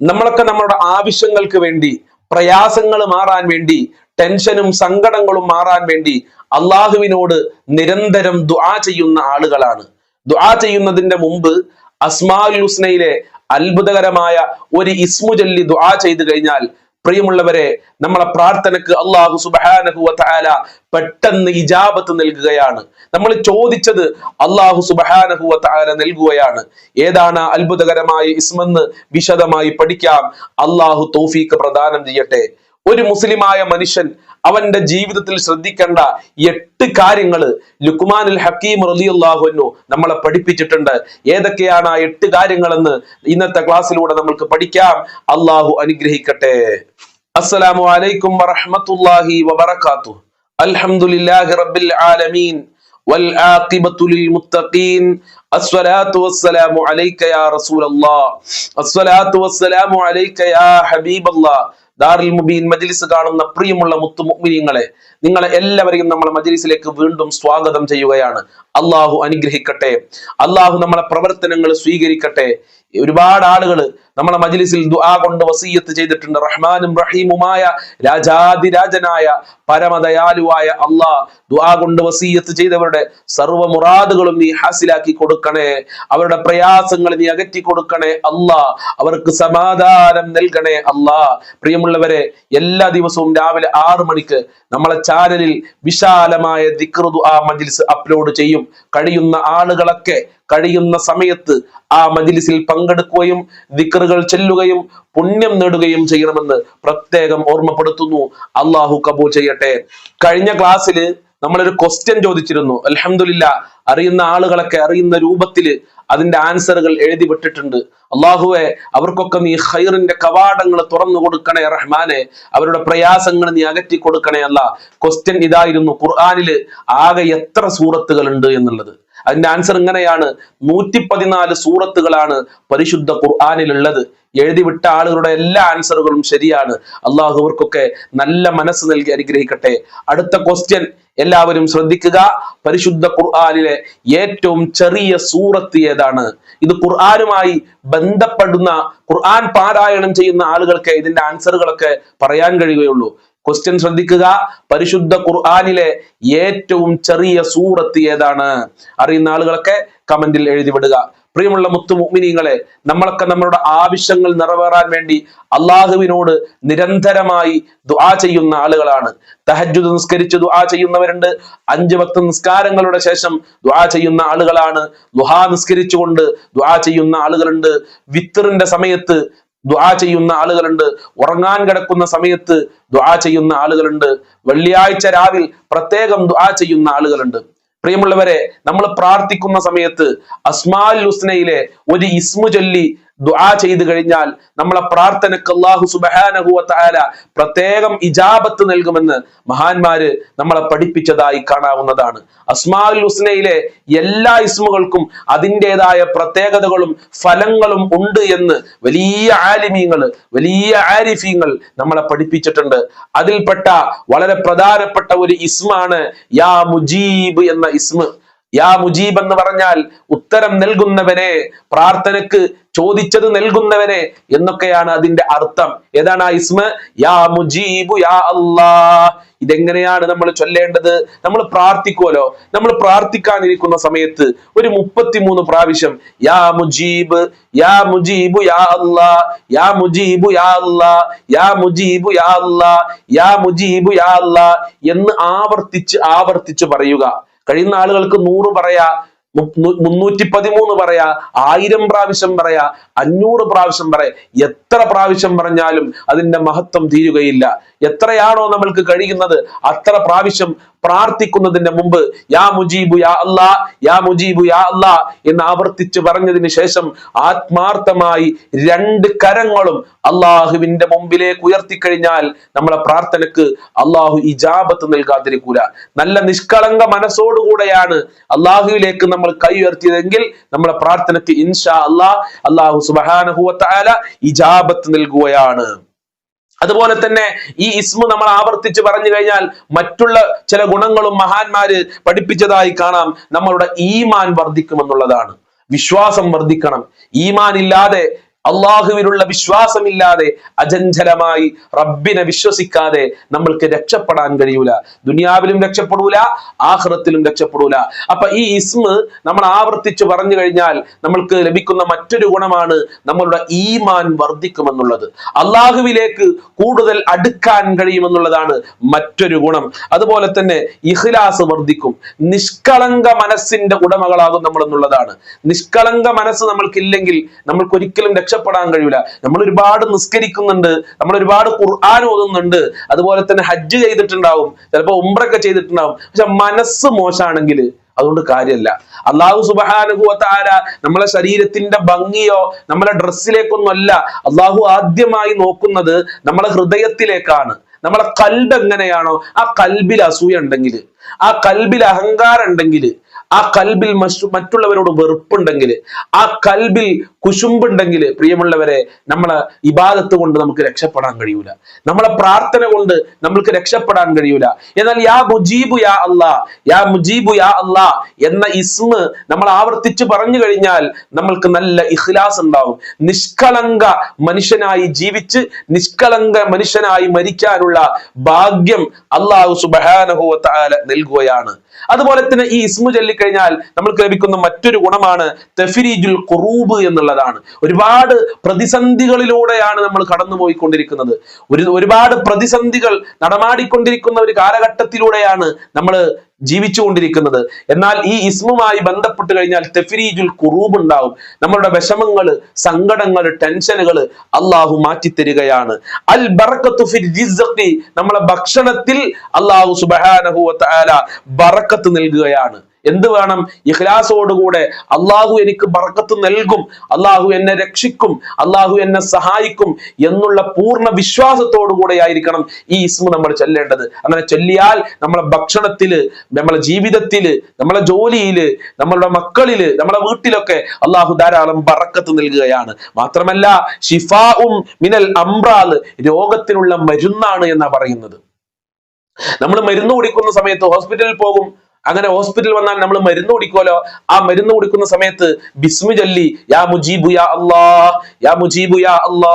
നമ്മളൊക്കെ നമ്മുടെ ആവശ്യങ്ങൾക്ക് വേണ്ടി പ്രയാസങ്ങൾ മാറാൻ വേണ്ടി ടെൻഷനും സങ്കടങ്ങളും മാറാൻ വേണ്ടി അള്ളാഹുവിനോട് നിരന്തരം ദുആ ചെയ്യുന്ന ആളുകളാണ്. ദുആ ചെയ്യുന്നതിന്റെ മുമ്പ് അസ്മാഉൽ ഹുസ്നയിലെ അത്ഭുതകരമായ ഒരു ഇസ്മു ചൊല്ലി ദുആ ചെയ്തു കഴിഞ്ഞാൽ പ്രിയമുള്ളവരെ നമ്മളെ പ്രാർത്ഥനക്ക് അള്ളാഹു സുബാനഹു വതആല പെട്ടെന്ന് ഇജാബത്ത് നൽകുകയാണ്. നമ്മൾ ചോദിച്ചത് അള്ളാഹു സുബാനഹു വതആല നൽകുകയാണ്. ഏതാണ് അത്ഭുതകരമായ ഇസ്മെന്ന് വിശദമായി പഠിക്കാം. അള്ളാഹു തൗഫീഖ് പ്രദാനം ചെയ്യട്ടെ. ഒരു മുസ്ലിമായ മനുഷ്യൻ അവന്റെ ജീവിതത്തിൽ ശ്രദ്ധിക്കേണ്ട എട്ട് കാര്യങ്ങൾ ലുക്മാനുൽ ഹക്കീം റളിയല്ലാഹുവിനു നമ്മളെ പഠിപ്പിച്ചിട്ടുണ്ട് ഏതൊക്കെയാണ് ആ എട്ട് കാര്യങ്ങളെന്ന് ഇന്നത്തെ ക്ലാസ്സിലൂടെ നമുക്ക് പഠിക്കാം അള്ളാഹു അനുഗ്രഹിക്കട്ടെ അസ്സലാമു അലൈക്കും വറഹ്മത്തുള്ളാഹി വബറകാതുഹു അൽഹംദുലില്ലാഹി റബ്ബിൽ ആലമീൻ والعاقبة للمتقين الصلاة والسلام عليك يا رسول الله الصلاة والسلام عليك يا حبيب الله ദാറുൽ മുബീൻ മജ്ലിസ് കാണുന്ന പ്രിയമുള്ള മുത്തു മുഅ്മിനീങ്ങളെ നിങ്ങളെ എല്ലാവരെയും നമ്മളെ മജ്ലിസിലേക്ക് വീണ്ടും സ്വാഗതം ചെയ്യുകയാണ്. അള്ളാഹു അനുഗ്രഹിക്കട്ടെ. അള്ളാഹു നമ്മളെ പ്രവർത്തനങ്ങൾ സ്വീകരിക്കട്ടെ. ഒരുപാട് ആളുകൾ നമ്മളെ മജ്ലിസിൽ ദുആ കൊണ്ട് വസീയത്ത് ചെയ്തിട്ടുണ്ട്. റഹ്മാനും റഹീമുമായ രാജാതിരാജനായ പരമദയാലുവായ അള്ളാഹ് ദുആ കൊണ്ട് വസീയത്ത് ചെയ്തവരുടെ സർവ മുറാദുകളും നീ ഹാസിലാക്കി കൊടുക്കണേ. അവരുടെ പ്രയാസങ്ങൾ നീ അകറ്റി കൊടുക്കണേ അല്ലാ അവർക്ക് സമാധാനം നൽകണേ അല്ലാ പ്രിയമുള്ളവരെ എല്ലാ ദിവസവും രാവിലെ ആറു മണിക്ക് നമ്മളെ ചാനലിൽ വിശാലമായ ദിക്ർ ദുആ മജ്ലിസ് അപ്ലോഡ് ചെയ്യും. കഴിയുന്ന ആളുകളൊക്കെ കഴിയുന്ന സമയത്ത് ആ മജിലിസിൽ പങ്കെടുക്കുകയും ദിക്റുകൾ ചെല്ലുകയും പുണ്യം നേടുകയും ചെയ്യണമെന്ന് പ്രത്യേകം ഓർമ്മപ്പെടുത്തുന്നു. അള്ളാഹു കബൂൽ ചെയ്യട്ടെ. കഴിഞ്ഞ ക്ലാസ്സിൽ നമ്മളൊരു ക്വസ്റ്റ്യൻ ചോദിച്ചിരുന്നു. അലഹമില്ല അറിയുന്ന ആളുകളൊക്കെ അറിയുന്ന രൂപത്തിൽ അതിന്റെ ആൻസറുകൾ എഴുതി വിട്ടിട്ടുണ്ട്. അള്ളാഹുവെ അവർക്കൊക്കെ നീ ഹൈറിന്റെ കവാടങ്ങൾ തുറന്നു കൊടുക്കണേ റഹ്മാനെ. അവരുടെ പ്രയാസങ്ങൾ നീ അകറ്റി കൊടുക്കണേ അല്ല. ക്വസ്റ്റ്യൻ ഇതായിരുന്നു ഖുർആാനിൽ ആകെ എത്ര സൂറത്തുകൾ ഉണ്ട് എന്നുള്ളത്. അതിന്റെ ആൻസർ ഇങ്ങനെയാണ്. നൂറ്റി പതിനാല് സൂറത്തുകളാണ് പരിശുദ്ധ ഖുർആാനിലുള്ളത്. എഴുതി വിട്ട ആളുകളുടെ എല്ലാ ആൻസറുകളും ശരിയാണ്. അള്ളാഹുവർക്കൊക്കെ നല്ല മനസ്സ് നൽകി അനുഗ്രഹിക്കട്ടെ. അടുത്ത ക്വസ്റ്റ്യൻ എല്ലാവരും ശ്രദ്ധിക്കുക. പരിശുദ്ധ ഖുർആാനിലെ ഏറ്റവും ചെറിയ സൂറത്ത് ഏതാണ്? ഇത് ഖുർആാനുമായി ബന്ധപ്പെടുന്ന ഖുർആൻ പാരായണം ചെയ്യുന്ന ആളുകൾക്ക് ഇതിന്റെ ആൻസറുകളൊക്കെ പറയാൻ കഴിയുകയുള്ളൂ. ക്വസ്റ്റ്യൻ ശ്രദ്ധിക്കുക. പരിശുദ്ധ ഖുർആാനിലെ ഏറ്റവും ചെറിയ സൂറത്ത് ഏതാണ്? അറിയുന്ന ആളുകളൊക്കെ കമന്റിൽ എഴുതി വിടുക പ്രിയമുള്ള മുത്തു മുഗ്മിനീങ്ങളെ നമ്മളൊക്കെ നമ്മളുടെ ആവശ്യങ്ങൾ നിറവേറാൻ വേണ്ടി അള്ളാഹുവിനോട് നിരന്തരമായി ദുആ ചെയ്യുന്ന ആളുകളാണ്. തഹജ്ജുദ് നിസ്കരിച്ച് ദുആ ചെയ്യുന്നവരുണ്ട്. അഞ്ച് ഭക്ത നിസ്കാരങ്ങളുടെ ശേഷം ദുആ ചെയ്യുന്ന ആളുകളാണ്. ദുഹാ നിസ്കരിച്ചുകൊണ്ട് ദുആ ചെയ്യുന്ന ആളുകളുണ്ട്. വിത്തറിന്റെ സമയത്ത് ദുആ ചെയ്യുന്ന ആളുകളുണ്ട്. ഉറങ്ങാൻ കിടക്കുന്ന സമയത്ത് ദുആ ചെയ്യുന്ന ആളുകളുണ്ട്. വെള്ളിയാഴ്ച രാവിൽ പ്രത്യേകം ദുആ ചെയ്യുന്ന ആളുകളുണ്ട്. പ്രിയമുള്ളവരെ നമ്മൾ പ്രാർത്ഥിക്കുന്ന സമയത്ത് അസ്മാൽ ഹുസ്നയിലെ ഒരു ഇസ്മു ചൊല്ലി ദുആ ചെയ്തു കഴിഞ്ഞാൽ നമ്മളെ പ്രാർത്ഥനക്ക് അള്ളാഹു തആല പ്രത്യേകം ഇജാബത്ത് നൽകുമെന്ന് മഹാന്മാര് നമ്മളെ പഠിപ്പിച്ചതായി കാണാവുന്നതാണ്. അസ്മാൽ ഹുസ്നയിലെ എല്ലാ ഇസ്മുകൾക്കും അതിന്റെതായ പ്രത്യേകതകളും ഫലങ്ങളും ഉണ്ട് എന്ന് വലിയ ആലിമീങ്ങൾ വലിയ ആരിഫീങ്ങൾ നമ്മളെ പഠിപ്പിച്ചിട്ടുണ്ട്. അതിൽപ്പെട്ട വളരെ പ്രധാനപ്പെട്ട ഒരു ഇസ്മാണ് യാ മുജീബ് എന്ന ഇസ്മ്. യാ മുജീബ് എന്ന് പറഞ്ഞാൽ ഉത്തരം നൽകുന്നവനെ പ്രാർത്ഥനക്ക് ചോദിച്ചത് നൽകുന്നവനെ എന്നൊക്കെയാണ് അതിന്റെ അർത്ഥം. ഏതാണ് ആ ഇസ്മ? യാ മുജീബു യാ അല്ലാ ഇതെങ്ങനെയാണ് നമ്മൾ ചൊല്ലേണ്ടത്? നമ്മൾ പ്രാർത്ഥിക്കുമല്ലോ നമ്മൾ പ്രാർത്ഥിക്കാനിരിക്കുന്ന സമയത്ത് ഒരു മുപ്പത്തിമൂന്ന് പ്രാവശ്യം യാ മുജീബ് യാ മുജീബു യാ അല്ലാ യാ മുജീബു യാ അല്ലാ യാ മുജീബു യാ അല്ലാ യാ മുജീബു യാ അല്ലാ എന്ന് ആവർത്തിച്ച് ആവർത്തിച്ച് പറയുക. കഴിയുന്ന ആളുകൾക്ക് നൂറ് പറയാ മുന്നൂറ്റി പതിമൂന്ന് പറയാ ആയിരം പ്രാവശ്യം പറയാ അഞ്ഞൂറ് പ്രാവശ്യം പറയാ. എത്ര പ്രാവശ്യം പറഞ്ഞാലും അതിന്റെ മഹത്വം തീരുകയില്ല. എത്രയാണോ നമ്മൾക്ക് കഴിയുന്നത് അത്ര പ്രാവശ്യം പ്രാർത്ഥിക്കുന്നതിന്റെ മുമ്പ് യാ മുജീബു യാ അല്ലാ യാ മുജീബു യാ അല്ലാ എന്ന് ആവർത്തിച്ച് പറഞ്ഞതിന് ശേഷം ആത്മാർത്ഥമായി രണ്ട് കരങ്ങളും അള്ളാഹുവിന്റെ മുമ്പിലേക്ക് ഉയർത്തിക്കഴിഞ്ഞാൽ നമ്മളെ പ്രാർത്ഥനക്ക് അള്ളാഹു ഇജാബത്ത് നൽകാതിരിക്കൂല. നല്ല നിഷ്കളങ്ക മനസ്സോടുകൂടെയാണ് അള്ളാഹുവിലേക്ക് നമ്മൾ കൈ ഉയർത്തിയതെങ്കിൽ നമ്മളെ പ്രാർത്ഥനക്ക് ഇൻഷാ അല്ലാ അള്ളാഹു സുബാനഹുവത്തായ ഇജാബത്ത് നൽകുകയാണ്. അതുപോലെ തന്നെ ഈ ഇസ്മു നമ്മൾ ആവർത്തിച്ച് പറഞ്ഞു കഴിഞ്ഞാൽ മറ്റുള്ള ചില ഗുണങ്ങളും മഹാന്മാര് പഠിപ്പിച്ചതായി കാണാം. നമ്മളുടെ ഈമാൻ വർദ്ധിക്കുമെന്നുള്ളതാണ്. വിശ്വാസം വർദ്ധിക്കണം. ഈമാൻ ഇല്ലാതെ അള്ളാഹുവിനുള്ള വിശ്വാസമില്ലാതെ അജഞ്ചലമായി റബ്ബിനെ വിശ്വസിക്കാതെ നമ്മൾക്ക് രക്ഷപ്പെടാൻ കഴിയൂല. ദുനിയാവിലും രക്ഷപ്പെടൂല ആഹ്റത്തിലും രക്ഷപ്പെടൂല. അപ്പൊ ഈ ഇസ്മ നമ്മൾ ആവർത്തിച്ച് പറഞ്ഞു കഴിഞ്ഞാൽ നമ്മൾക്ക് ലഭിക്കുന്ന മറ്റൊരു ഗുണമാണ് നമ്മളുടെ ഈമാൻ വർദ്ധിക്കുമെന്നുള്ളത്. അള്ളാഹുവിലേക്ക് കൂടുതൽ അടുക്കാൻ കഴിയുമെന്നുള്ളതാണ് മറ്റൊരു ഗുണം. അതുപോലെ തന്നെ ഇഹ്ലാസ് വർദ്ധിക്കും. നിഷ്കളങ്ക മനസ്സിന്റെ ഉടമകളാകും നമ്മൾ എന്നുള്ളതാണ്. നിഷ്കളങ്ക മനസ്സ് നമ്മൾക്കില്ലെങ്കിൽ നമ്മൾക്ക് ഒരിക്കലും രക്ഷപ്പെടാൻ കഴിയില്ല. നമ്മൾ ഒരുപാട് നിസ്കരിക്കുന്നുണ്ട് നമ്മൾ ഒരുപാട് ഖുർആൻ ഓതുന്നുണ്ട് അതുപോലെ തന്നെ ഹജ്ജ് ചെയ്തിട്ടുണ്ടാവും ചിലപ്പോൾ ഉംറൊക്കെ ചെയ്തിട്ടുണ്ടാവും. പക്ഷെ മനസ്സ് മോശമാണെങ്കിൽ അതുകൊണ്ട് കാര്യമല്ല. അള്ളാഹു സുബാനുഭവത്താര നമ്മളെ ശരീരത്തിന്റെ ഭംഗിയോ നമ്മളെ ഡ്രസ്സിലേക്കൊന്നും അല്ല അള്ളാഹു ആദ്യമായി നോക്കുന്നത് നമ്മളെ ഹൃദയത്തിലേക്കാണ്. നമ്മളെ കൽബ് എങ്ങനെയാണോ ആ കൽബിൽ അസൂയ ഉണ്ടെങ്കിൽ ആ കൽബിൽ അഹങ്കാരം ഉണ്ടെങ്കിൽ ആ കൽബിൽ മറ്റു മറ്റുള്ളവരോട് വെറുപ്പുണ്ടെങ്കിൽ ആ കൽബിൽ കുശുമ്പുണ്ടെങ്കിൽ പ്രിയമുള്ളവരെ നമ്മളെ ഇബാദത്ത് കൊണ്ട് നമുക്ക് രക്ഷപ്പെടാൻ കഴിയൂല. നമ്മളെ പ്രാർത്ഥന കൊണ്ട് നമ്മൾക്ക് രക്ഷപ്പെടാൻ കഴിയൂല. എന്നാൽ യാ മുജീബു യാ അല്ലാ യാ മുജീബു യാ അല്ലാ എന്ന ഇസ്മ നമ്മൾ ആവർത്തിച്ച് പറഞ്ഞു കഴിഞ്ഞാൽ നമ്മൾക്ക് നല്ല ഇഖ്ലാസ് ഉണ്ടാവും. നിഷ്കളങ്ക മനുഷ്യനായി ജീവിച്ച് നിഷ്കളങ്ക മനുഷ്യനായി മരിക്കാനുള്ള ഭാഗ്യം അള്ളാഹു സുബാനഹുവ നൽകുകയാണ്. അതുപോലെ തന്നെ ഈ ഇസ്മു ചൊല്ലിക്കഴിഞ്ഞാൽ നമ്മൾക്ക് ലഭിക്കുന്ന മറ്റൊരു ഗുണമാണ് തെഫിരീജുൽ ഖുറൂബ് എന്നുള്ളതാണ്. ഒരുപാട് പ്രതിസന്ധികളിലൂടെയാണ് നമ്മൾ കടന്നുപോയിക്കൊണ്ടിരിക്കുന്നത്. ഒരു ഒരുപാട് പ്രതിസന്ധികൾ നടമാടിക്കൊണ്ടിരിക്കുന്ന ഒരു കാലഘട്ടത്തിലൂടെയാണ് നമ്മൾ ജീവിച്ചുകൊണ്ടിരിക്കുന്നത്. എന്നാൽ ഈ ഇസ്മുമായി ബന്ധപ്പെട്ട് കഴിഞ്ഞാൽ തെഫിരീജുൽ കുറൂബ് ഉണ്ടാവും. നമ്മളുടെ വിഷമങ്ങൾ സങ്കടങ്ങൾ ടെൻഷനുകൾ അള്ളാഹു മാറ്റിത്തരികയാണ്. അൽ ബറക്കത്തു നമ്മളെ ഭക്ഷണത്തിൽ അള്ളാഹു സുബാനഹു ബറക്കത്ത് നൽകുകയാണ്. എന്ത് വേണം? ഇഖ്ലാസോടുകൂടെ അള്ളാഹു എനിക്ക് ബർക്കത്ത് നൽകും. അള്ളാഹു എന്നെ രക്ഷിക്കും. അള്ളാഹു എന്നെ സഹായിക്കും എന്നുള്ള പൂർണ വിശ്വാസത്തോടുകൂടെ ആയിരിക്കണം ഈ ഇസ്മ നമ്മൾ ചൊല്ലേണ്ടത്. അങ്ങനെ ചൊല്ലിയാൽ നമ്മളെ ഭക്ഷണത്തിൽ നമ്മളെ ജീവിതത്തിൽ നമ്മളെ ജോലിയിൽ നമ്മളുടെ മക്കളിൽ നമ്മളെ വീട്ടിലൊക്കെ അള്ളാഹു ധാരാളം ബറക്കത്ത് നൽകുകയാണ്. മാത്രമല്ല ഷിഫാഉം മിനൽ അംറാൽ രോഗത്തിനുള്ള മരുന്നാണ് എന്നാ പറയുന്നത്. നമ്മൾ മരുന്ന് കുടിക്കുന്ന സമയത്ത് ഹോസ്പിറ്റലിൽ പോകും. അങ്ങനെ ഹോസ്പിറ്റലിൽ വന്നാൽ നമ്മൾ മരുന്ന് കുടിക്കുമല്ലോ. ആ മരുന്ന് കുടിക്കുന്ന സമയത്ത് ബിസ്മി ചൊല്ലി യാ മുജീബു യാ അല്ലാ യാ മുജീബു യാ അല്ലാ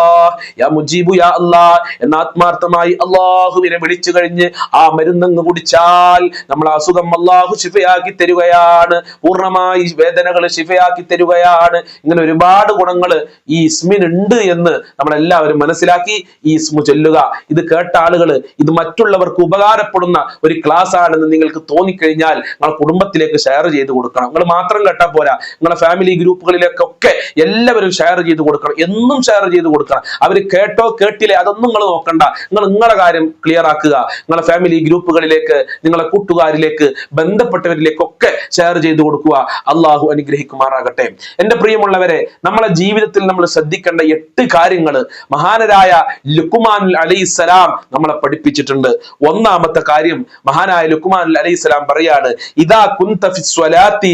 യാ മുജീബു യാ അല്ലാ എന്ന ആത്മാർത്ഥമായി അള്ളാഹുവിനെ വിളിച്ചു കഴിഞ്ഞ് ആ മരുന്നങ്ങ് കുടിച്ചാൽ നമ്മൾ അസുഖം അള്ളാഹു ശിഫയാക്കി തരുകയാണ്. പൂർണമായി വേദനകൾ ശിഫയാക്കി തരുകയാണ്. ഇങ്ങനെ ഒരുപാട് ഗുണങ്ങൾ ഈ ഇസ്മിനുണ്ട് എന്ന് നമ്മളെല്ലാവരും മനസ്സിലാക്കി ഈ ഇസ്മു ചൊല്ലുക. ഇത് കേട്ട ആളുകൾ ഇത് മറ്റുള്ളവർക്ക് ഉപകാരപ്പെടുന്ന ഒരു ക്ലാസ് ആണെന്ന് നിങ്ങൾക്ക് തോന്നിക്കഴിഞ്ഞാൽ നിങ്ങളെ കുടുംബത്തിലേക്ക് ഷെയർ ചെയ്ത് കൊടുക്കണം. നിങ്ങൾ മാത്രം കേട്ടാൽ പോരാ. നിങ്ങളെ ഫാമിലി ഗ്രൂപ്പുകളിലേക്കൊക്കെ എല്ലാവരും ഷെയർ ചെയ്ത് കൊടുക്കണം. എന്നും ഷെയർ ചെയ്ത് കൊടുക്കണം. അവർ കേട്ടോ കേട്ടില്ലേ? അതൊന്നും നിങ്ങൾ നോക്കണ്ട. നിങ്ങൾ നിങ്ങളുടെ കാര്യം ക്ലിയർ ആക്കുക. നിങ്ങളെ ഫാമിലി ഗ്രൂപ്പുകളിലേക്ക് നിങ്ങളെ കൂട്ടുകാരിലേക്ക് ബന്ധപ്പെട്ടവരിലേക്കൊക്കെ ഷെയർ ചെയ്ത് കൊടുക്കുക. അള്ളാഹു അനുഗ്രഹിക്കുമാറാകട്ടെ. എന്റെ പ്രിയമുള്ളവരെ നമ്മളെ ജീവിതത്തിൽ നമ്മൾ ശ്രദ്ധിക്കേണ്ട എട്ട് കാര്യങ്ങൾ മഹാനരായ ലുക്കുമാൻ അലൈഹിസ്സലാം നമ്മളെ പഠിപ്പിച്ചിട്ടുണ്ട്. ഒന്നാമത്തെ കാര്യം മഹാനായ ലുക്കുമാൻ അലൈഹിസ്സലാം പറയാണ് ഇതാ കുന്ത ഫി സ്വലാത്തി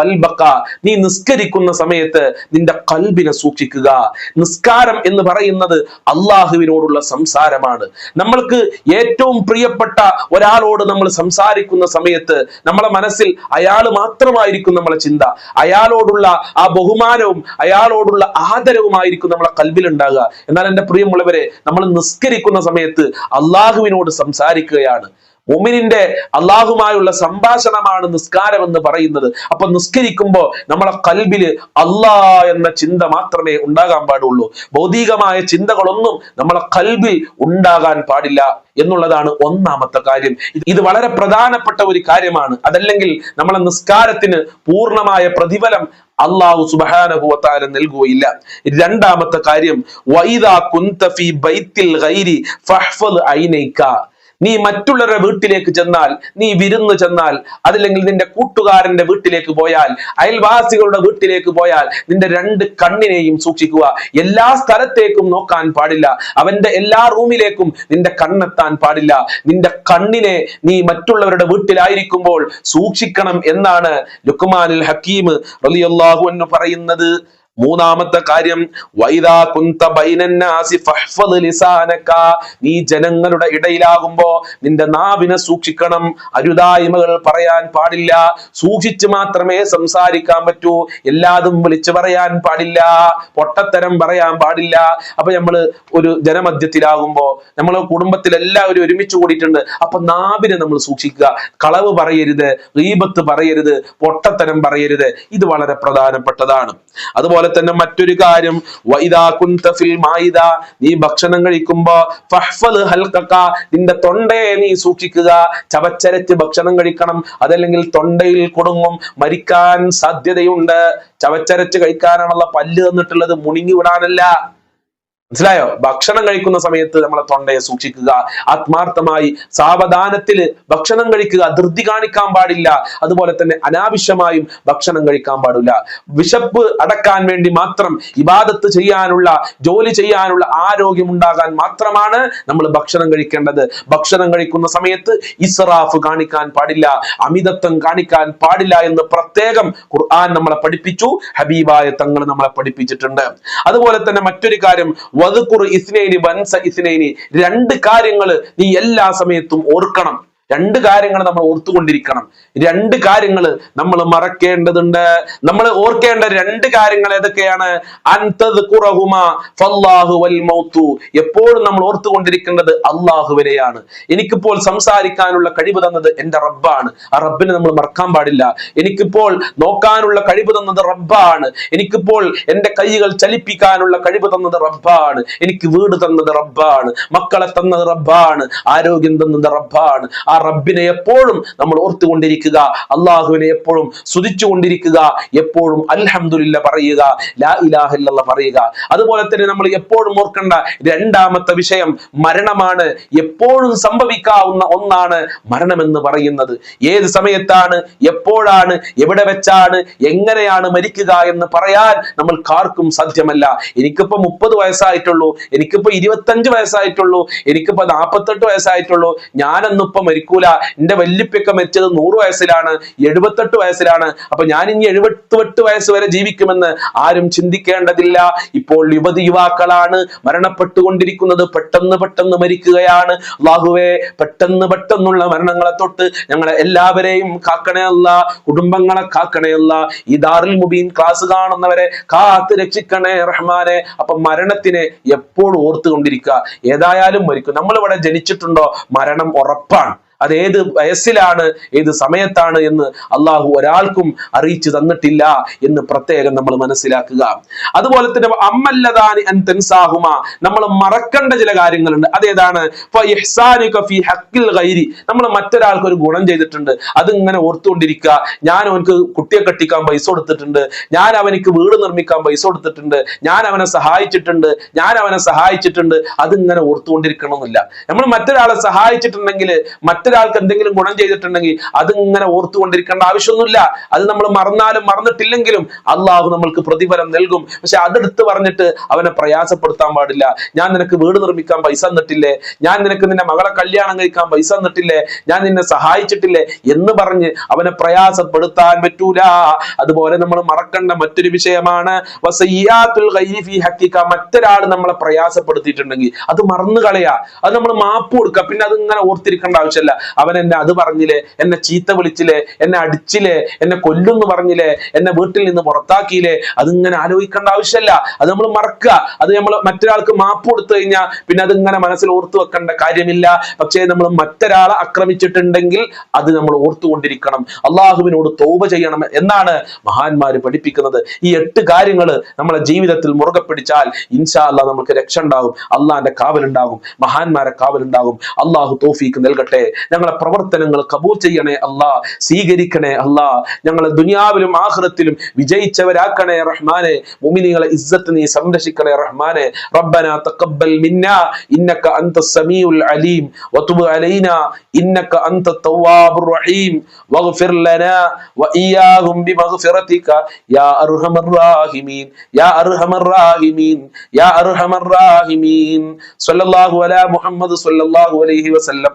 ഖൽബക. നീ നിസ്കരിക്കുന്ന സമയത്ത് നിന്റെ കൽബിനെ സൂക്ഷിക്കുക. നിസ്കാരം എന്ന് പറയുന്നത് അള്ളാഹുവിനോടുള്ള സംസാരമാണ്. നമ്മൾക്ക് ഏറ്റവും പ്രിയപ്പെട്ട ഒരാളോട് നമ്മൾ സംസാരിക്കുന്ന സമയത്ത് നമ്മളെ മനസ്സിൽ അയാൾ മാത്രമായിരിക്കും നമ്മളെ ചിന്ത. അയാളോടുള്ള ആ ബഹുമാനവും അയാളോടുള്ള ആദരവുമായിരിക്കും നമ്മളെ കൽബിൽ ഉണ്ടാകുക. എന്നാൽ എന്റെ പ്രിയമുള്ളവരെ നമ്മൾ നിസ്കരിക്കുന്ന സമയത്ത് അള്ളാഹുവിനോട് സംസാരിക്കുകയാണ്. മുമിനിന്റെ അള്ളാഹുമായുള്ള സംഭാഷണമാണ് നിസ്കാരം എന്ന് പറയുന്നത്. അപ്പൊ നിസ്കരിക്കുമ്പോൾ നമ്മളെ കൽബിൽ അള്ളാ എന്ന ചിന്ത മാത്രമേ ഉണ്ടാകാൻ പാടുള്ളൂ. ഭൗതികമായ ചിന്തകളൊന്നും നമ്മളെ കൽബിൽ ഉണ്ടാകാൻ പാടില്ല എന്നുള്ളതാണ് ഒന്നാമത്തെ കാര്യം. ഇത് വളരെ പ്രധാനപ്പെട്ട ഒരു കാര്യമാണ്. അതല്ലെങ്കിൽ നമ്മളെ നിസ്കാരത്തിന് പൂർണമായ പ്രതിഫലം അള്ളാഹു സുബാനുഭവത്താല നൽകുകയില്ല. രണ്ടാമത്തെ കാര്യം വൈദാ കുന്ത ഫീ ബൈത്തിൽ ഗൈരി ഫഹ്ഫദ് ഐനൈക. നീ മറ്റുള്ളവരുടെ വീട്ടിലേക്ക് ചെന്നാൽ നീ വിരുന്ന് ചെന്നാൽ അതല്ലെങ്കിൽ നിന്റെ കൂട്ടുകാരന്റെ വീട്ടിലേക്ക് പോയാൽ അയൽവാസികളുടെ വീട്ടിലേക്ക് പോയാൽ നിന്റെ രണ്ട് കണ്ണിനെയും സൂക്ഷിക്കുക. എല്ലാ സ്ഥലത്തേക്കും നോക്കാൻ പാടില്ല. അവന്റെ എല്ലാ റൂമിലേക്കും നിന്റെ കണ്ണെത്താൻ പാടില്ല. നിന്റെ കണ്ണിനെ നീ മറ്റുള്ളവരുടെ വീട്ടിലായിരിക്കുമ്പോൾ സൂക്ഷിക്കണം എന്നാണ് ലുക്മാനുൽ ഹക്കീം റളിയല്ലാഹു അൻഹു പറയുന്നത്. മൂന്നാമത്തെ കാര്യം വൈദാ കുന്ത ബൈനന്നാസി ലിസാനക. നീ ജനങ്ങളുടെ ഇടയിലാകുമ്പോ നിന്റെ നാവിനെ സൂക്ഷിക്കണം. അരുതായ്മകൾ പറയാൻ പാടില്ല. സൂക്ഷിച്ച് മാത്രമേ സംസാരിക്കാൻ പറ്റൂ. എല്ലാതും വിളിച്ചു പറയാൻ പാടില്ല. പൊട്ടത്തരം പറയാൻ പാടില്ല. അപ്പൊ നമ്മൾ ഒരു ജനമധ്യത്തിലാകുമ്പോ നമ്മളെ കുടുംബത്തിൽ എല്ലാവരും ഒരുമിച്ച് കൂടിയിട്ടുണ്ട്. അപ്പൊ നാവിനെ നമ്മൾ സൂക്ഷിക്കുക. കളവ് പറയരുത് റീബത്ത് പറയരുത് പൊട്ടത്തരം പറയരുത്. ഇത് വളരെ പ്രധാനപ്പെട്ടതാണ്. അതുപോലെ തന്നെ മറ്റൊരു കാര്യം നീ ഭക്ഷണം കഴിക്കുമ്പോ നിന്റെ തൊണ്ടയെ നീ സൂക്ഷിക്കുക ചവച്ചരച്ച് ഭക്ഷണം കഴിക്കണം അതല്ലെങ്കിൽ തൊണ്ടയിൽ കുടുങ്ങും മരിക്കാൻ സാധ്യതയുണ്ട്. ചവച്ചരച്ച് കഴിക്കാനാണുള്ള പല്ല് തന്നിട്ടുള്ളത് മുണുങ്ങി വിടാനല്ല. മനസ്സിലായോ? ഭക്ഷണം കഴിക്കുന്ന സമയത്ത് നമ്മളെ തൊണ്ടയെ സൂക്ഷിക്കുക ആത്മാർത്ഥമായി സാവധാനത്തിൽ ഭക്ഷണം കഴിക്കുക ധൃതി കാണിക്കാൻ പാടില്ല. അതുപോലെ തന്നെ അനാവശ്യമായും ഭക്ഷണം കഴിക്കാൻ പാടില്ല. വിശപ്പ് അടക്കാൻ വേണ്ടി മാത്രം ഇബാദത്ത് ചെയ്യാനുള്ള ജോലി ചെയ്യാനുള്ള ആരോഗ്യം ഉണ്ടാകാൻ മാത്രമാണ് നമ്മൾ ഭക്ഷണം കഴിക്കേണ്ടത്. ഭക്ഷണം കഴിക്കുന്ന സമയത്ത് ഇസ്രാഫ് കാണിക്കാൻ പാടില്ല അമിതത്വം കാണിക്കാൻ പാടില്ല എന്ന് പ്രത്യേകം ഖുർആൻ നമ്മളെ പഠിപ്പിച്ചു. ഹബീബായ തങ്ങൾ നമ്മളെ പഠിപ്പിച്ചിട്ടുണ്ട്. അതുപോലെ തന്നെ മറ്റൊരു കാര്യം വധുക്കുർ ഇസ്നൈനി വൻസ ഇസ്നൈനി. രണ്ട് കാര്യങ്ങൾ നീ എല്ലാ സമയത്തും ഓർക്കണം. രണ്ട് കാര്യങ്ങൾ നമ്മൾ ഓർത്തുകൊണ്ടിരിക്കണം. രണ്ട് കാര്യങ്ങൾ നമ്മൾ മറക്കേണ്ടതുണ്ട്. നമ്മൾ ഓർക്കേണ്ട രണ്ട് കാര്യങ്ങൾ ഏതൊക്കെയാണ്? അൻതദ്കുറഹുമ ഫല്ലാഹു വൽ മൗത്തു. എപ്പോഴും നമ്മൾ ഓർത്തുകൊണ്ടിരിക്കേണ്ടത് അള്ളാഹുവിനെയാണ് എനിക്കിപ്പോൾ സംസാരിക്കാനുള്ള കഴിവ് തന്നത് എന്റെ റബ്ബാണ്. ആ റബ്ബിനെ നമ്മൾ മറക്കാൻ പാടില്ല. എനിക്കിപ്പോൾ നോക്കാനുള്ള കഴിവ് തന്നത് റബ്ബാണ്. എനിക്കിപ്പോൾ എന്റെ കൈകൾ ചലിപ്പിക്കാനുള്ള കഴിവ് തന്നത് റബ്ബാണ്. എനിക്ക് വീട് തന്നത് റബ്ബാണ്. മക്കളെ തന്നത് റബ്ബാണ്. ആരോഗ്യം തന്നത് റബ്ബാണ്. ആ റബ്ബിനെ എപ്പോഴും നമ്മൾ ഓർത്തുകൊണ്ടിരിക്കുക അള്ളാഹുവിനെ എപ്പോഴും സ്തുതിച്ചുകൊണ്ടിരിക്കുക എപ്പോഴും അൽഹംദുലില്ല പറയുക ലാ ഇലാഹില്ല പറയുക. അതുപോലെ തന്നെ നമ്മൾ എപ്പോഴും ഓർക്കേണ്ട രണ്ടാമത്തെ വിഷയം മരണമാണ്. എപ്പോഴും സംഭവിക്കാവുന്ന ഒന്നാണ് മരണമെന്ന് പറയുന്നത്. ഏത് സമയത്താണ് എപ്പോഴാണ് എവിടെ വെച്ചാണ് എങ്ങനെയാണ് മരിക്കുക എന്ന് പറയാൻ നമ്മൾ കാർക്കും സാധ്യമല്ല. എനിക്കിപ്പോ മുപ്പത് വയസ്സായിട്ടുള്ളൂ എനിക്കിപ്പോ ഇരുപത്തഞ്ച് വയസ്സായിട്ടുള്ളൂ എനിക്കിപ്പോ നാൽപ്പത്തെട്ട് വയസ്സായിട്ടുള്ളൂ ഞാനൊന്നിപ്പോ മരിക്കൂല എന്റെ വല്യപ്പൊക്കെ മരിച്ചത് നൂറ് വയസ്സിലാണ് എഴുപത്തെട്ട് വയസ്സിലാണ്. അപ്പൊ ഞാൻ ഇനി എഴുപത്തെട്ട് വയസ്സ് വരെ ജീവിക്കുമെന്ന് ആരും ചിന്തിക്കേണ്ടതില്ല. ഇപ്പോൾ യുവതി യുവാക്കളാണ് മരണപ്പെട്ടുകൊണ്ടിരിക്കുന്നത്. പെട്ടെന്ന് പെട്ടെന്ന് മരിക്കുകയാണ്. ലാഹുവേ പെട്ടെന്ന് പെട്ടെന്നുള്ള മരണങ്ങളെ തൊട്ട് ഞങ്ങളെ എല്ലാവരെയും കാക്കണയല്ല കുടുംബങ്ങളെ കാക്കണയല്ല ഈ ദാറുൽ മുബീൻ ക്ലാസ് കാണുന്നവരെ കാത്ത് രക്ഷിക്കണേ റഹ്മാനെ. അപ്പൊ മരണത്തിനെ എപ്പോഴും ഓർത്തുകൊണ്ടിരിക്കുക. ഏതായാലും മരിക്കും. നമ്മളിവിടെ ജനിച്ചിട്ടുണ്ടോ? മരണം ഉറപ്പാണ്. അത് ഏത് വയസ്സിലാണ് ഏത് സമയത്താണ് എന്ന് അള്ളാഹു ഒരാൾക്കും അറിയിച്ചു തന്നിട്ടില്ല എന്ന് പ്രത്യേകം നമ്മൾ മനസ്സിലാക്കുക. അതുപോലെ തന്നെ അമ്മല്ലതാനി അൻ തൻസാഹുമ. നമ്മൾ മറക്കേണ്ട ചില കാര്യങ്ങളുണ്ട്. അതേതാണ്? നമ്മൾ മറ്റൊരാൾക്ക് ഒരു ഗുണം ചെയ്തിട്ടുണ്ട്. അതിങ്ങനെ ഓർത്തുകൊണ്ടിരിക്കുക. ഞാൻ അവനക്ക് കുട്ടിയെ കെട്ടിക്കാൻ പൈസ കൊടുത്തിട്ടുണ്ട്. ഞാൻ അവനിക്ക് വീട് നിർമ്മിക്കാൻ പൈസ കൊടുത്തിട്ടുണ്ട്. ഞാൻ അവനെ സഹായിച്ചിട്ടുണ്ട്. ഞാൻ അവനെ സഹായിച്ചിട്ടുണ്ട്. അതിങ്ങനെ ഓർത്തുകൊണ്ടിരിക്കണമെന്നില്ല. നമ്മൾ മറ്റൊരാളെ സഹായിച്ചിട്ടുണ്ടെങ്കിൽ മറ്റൊരാൾക്ക് എന്തെങ്കിലും ഗുണം ചെയ്തിട്ടുണ്ടെങ്കിൽ അതിങ്ങനെ ഓർത്തുകൊണ്ടിരിക്കേണ്ട ആവശ്യമൊന്നുമില്ല. അത് നമ്മൾ മറന്നാലും മറന്നിട്ടില്ലെങ്കിലും അള്ളാഹു നമ്മൾക്ക് പ്രതിഫലം നൽകും. പക്ഷെ അതെടുത്ത് പറഞ്ഞിട്ട് അവനെ പ്രയാസപ്പെടുത്താൻ പാടില്ല. ഞാൻ നിനക്ക് വീട് നിർമ്മിക്കാൻ പൈസ തന്നിട്ടില്ലേ? ഞാൻ നിനക്ക് നിന്റെ മകളെ കല്യാണം കഴിക്കാൻ പൈസ തന്നിട്ടില്ലേ? ഞാൻ നിന്നെ സഹായിച്ചിട്ടില്ലേ? എന്ന് പറഞ്ഞ് അവനെ പ്രയാസപ്പെടുത്താൻ പറ്റൂല. അതുപോലെ നമ്മൾ മറക്കേണ്ട മറ്റൊരു വിഷയമാണ്. മറ്റൊരാൾ നമ്മളെ പ്രയാസപ്പെടുത്തിയിട്ടുണ്ടെങ്കിൽ അത് മറന്നു കളയാ അത് നമ്മൾ മാപ്പ് കൊടുക്കുക. പിന്നെ അത് ഇങ്ങനെ ഓർത്തിരിക്കേണ്ട ആവശ്യമില്ല. അവൻ എന്നെ അത് പറഞ്ഞില്ലേ? എന്നെ ചീത്ത വിളിച്ചില്ലേ? എന്നെ അടിച്ചില്ലേ? എന്നെ കൊല്ലുന്നു പറഞ്ഞില്ലേ? എന്നെ വീട്ടിൽ നിന്ന് പുറത്താക്കിയില്ലേ? അതിങ്ങനെ ആലോചിക്കേണ്ട ആവശ്യമില്ല. അത് നമ്മൾ മറക്കുക. അത് നമ്മൾ മറ്റൊരാൾക്ക് മാപ്പ് കൊടുത്തു കഴിഞ്ഞാൽ പിന്നെ അതിങ്ങനെ മനസ്സിൽ ഓർത്തു വെക്കേണ്ട കാര്യമില്ല. പക്ഷേ നമ്മൾ മറ്റൊരാളെ ആക്രമിച്ചിട്ടുണ്ടെങ്കിൽ അത് നമ്മൾ ഓർത്തുകൊണ്ടിരിക്കണം. അള്ളാഹുവിനോട് തോപ ചെയ്യണം എന്നാണ് മഹാന്മാർ പഠിപ്പിക്കുന്നത്. ഈ എട്ട് കാര്യങ്ങൾ നമ്മളെ ജീവിതത്തിൽ മുറുകെ പിടിച്ചാൽ ഇൻഷാ അല്ലാ നമുക്ക് രക്ഷ ഉണ്ടാകും. അള്ളാന്റെ കാവലുണ്ടാകും. മഹാന്മാരെ കാവലുണ്ടാകും. അള്ളാഹു തോഫീക്ക് നൽകട്ടെ. ഞങ്ങളെ പ്രവർത്തനങ്ങൾ കബൂർ ചെയ്യണേ അല്ലാ സ്വീകരിക്കണേ അല്ലാ. ഞങ്ങളെ ദുനിയാവിലും ആഹ്റത്തിലും വിജയിച്ചവരാക്കണേ റഹ്മാനെ. മുമിനികളെ ഇസ്സത്ത് നീ സംരക്ഷിക്കണേ റഹ്മാനെ. റബ്ബന തഖബ്ബൽ മിന്ന ഇന്നക അൻത സമീഉൽ അലീം. വതുബ് അലൈന ഇന്നക അൻത തവ്വാബുർ റഹീം. വഗ്ഫിർ ലനാ വഇയ്യാഹും ബിമഗ്ഫിറതിക. യാ അർഹമർ റാഹിമീൻ യാ അർഹമർ റാഹിമീൻ യാ അർഹമർ റാഹിമീൻ. സല്ലല്ലാഹു അലാ മുഹമ്മദ് സല്ലല്ലാഹു അലൈഹി വസല്ലം.